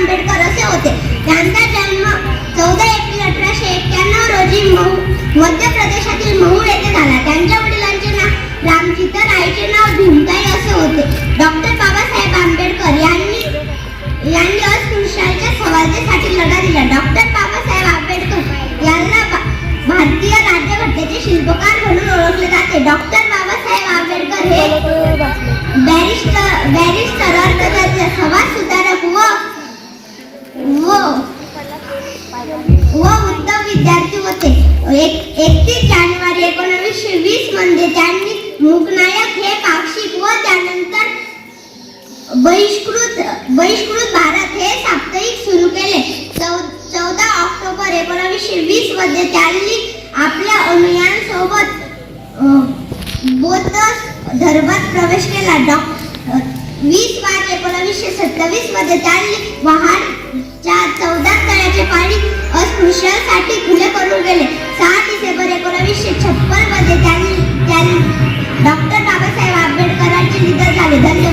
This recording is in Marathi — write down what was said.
आंबेडकर असे होते. त्यांचा जन्म चौदा एप्रिल अठराशे एक्क्याण्णव रोजी महू मध्य प्रदेशातील महू येथे झाला. त्यांच्या वडिलांचे नाव रामजी तर आईचे नाव भीमताई असे होते. डॉक्टर बाबासाहेब आंबेडकर यांनी यांनी अस्पृश्यांच्या समाजासाठी लढा दिला. डॉक्टर बाबासाहेब आंबेडकर यांना भारतीय राज्यघटनेचे शिल्पकार म्हणून ओळखले जाते. डॉक्टर व उत्तम विद्यार्थी होते. एक एकतीस जानेवारी एकोणीसशे वीसमध्ये त्यांनी मूकनायक हे पाक्षिक व त्यानंतर बहिष्कृत बहिष्कृत भारत हे साप्ताहिक सुरू केले. चौ- चौदा ऑक्टोबर एकोणीसशे वीसमध्ये त्यांनी आपल्या अनुयायांसोबत बौद्ध धर्मात प्रवेश केला. डॉ वीस मार्च एकोणीसशे सत्तावीसमध्ये त्यांनी वाहन शिक्षणासाठी खुले करून गेले. सहा डिसेंबर एकोणावीसशे छप्पनमध्ये त्यांनी डॉक्टर बाबासाहेब आंबेडकरांची निधन झाले. धन्यवाद.